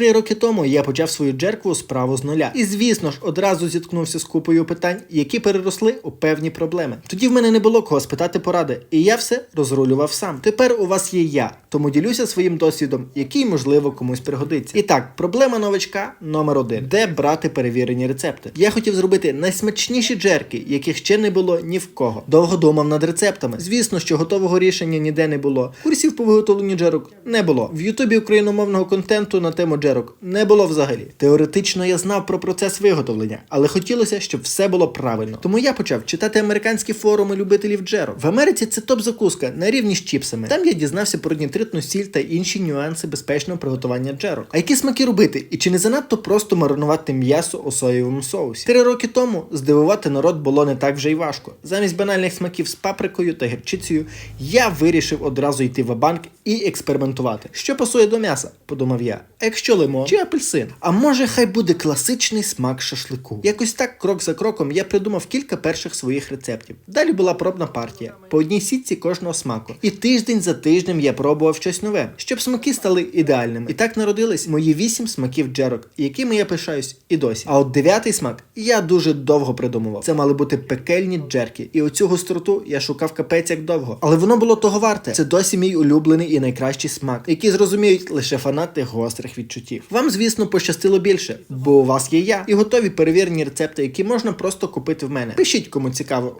Три роки тому я почав свою джеркву справу з нуля. І звісно ж, одразу зіткнувся з купою питань, які переросли у певні проблеми. Тоді в мене не було кого спитати поради, і я все розрулював сам. Тепер у вас є я, тому ділюся своїм досвідом, який можливо комусь пригодиться. І так, проблема новачка номер один: де брати перевірені рецепти. Я хотів зробити найсмачніші джерки, яких ще не було ні в кого. Довго думав над рецептами. Звісно, що готового рішення ніде не було. Курсів по виготовленню джерок не було. В Ютубі україномовного контенту на тему джерок не було взагалі. Теоретично я знав про процес виготовлення, але хотілося, щоб все було правильно. Тому я почав читати американські форуми любителів джерок. В Америці це топ-закуска на рівні з чіпсами. Там я дізнався про нітритну сіль та інші нюанси безпечного приготування джерок. А які смаки робити? І чи не занадто просто маринувати м'ясо у соєвому соусі? Три роки тому здивувати народ було не так вже й важко. Замість банальних смаків з паприкою та гірчицею я вирішив одразу йти в банк і експериментувати. Що пасує до м'яса, подумав я. А якщо лимон чи апельсин? А може, хай буде класичний смак шашлику. Якось так, крок за кроком, я придумав кілька перших своїх рецептів. Далі була пробна партія по одній сітці кожного смаку. І тиждень за тижнем я пробував щось нове, щоб смаки стали ідеальними. І так народились мої вісім смаків джерок, якими я пишаюсь і досі. А от дев'ятий смак я дуже довго придумував. Це мали бути пекельні джерки. І оцю гостроту я шукав капець як довго. Але воно було того варте. Це досі мій улюблений і найкращий смак, який зрозуміють лише фанати гострих відчуттів. Вам, звісно, пощастило більше, бо у вас є я і готові перевірені рецепти, які можна просто купити в мене. Пишіть, кому цікаво.